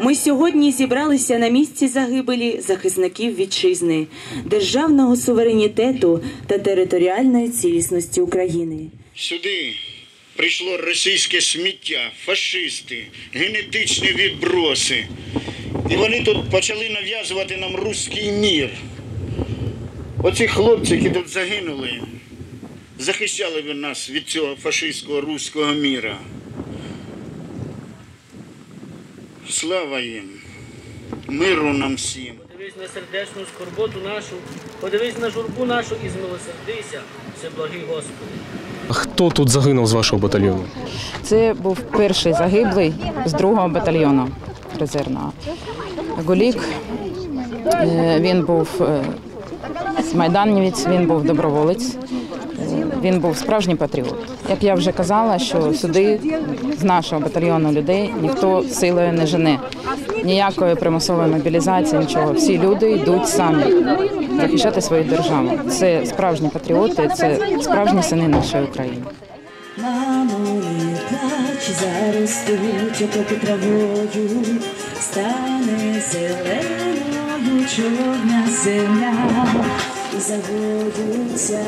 Ми сьогодні зібралися на місці загибелі захисників вітчизни, державного суверенітету та територіальної цілісності України. Сюди прийшло російське сміття, фашисти, генетичні відброси. І вони тут почали нав'язувати нам руський мір. Оці хлопці, які тут загинули, захищали ви нас від цього фашистського руського міра. Слава їм, миру нам всім. Подивись на сердечну скорботу нашу, подивись на журбу нашу і змилосердися, всеблагий Господи. Хто тут загинув з вашого батальйону? Це був перший загиблий з другого батальйону резервного. Гулік. е, Він був е, майданівець, він був доброволець, він був справжній патріот. Як я вже казала, що сюди з нашого батальйону людей ніхто силою не жене. Ніякої примусової мобілізації, нічого. Всі люди йдуть самі захищати свою державу. Це справжні патріоти, це справжні сини нашої України. Заростуть зеленою чорна земля, загоються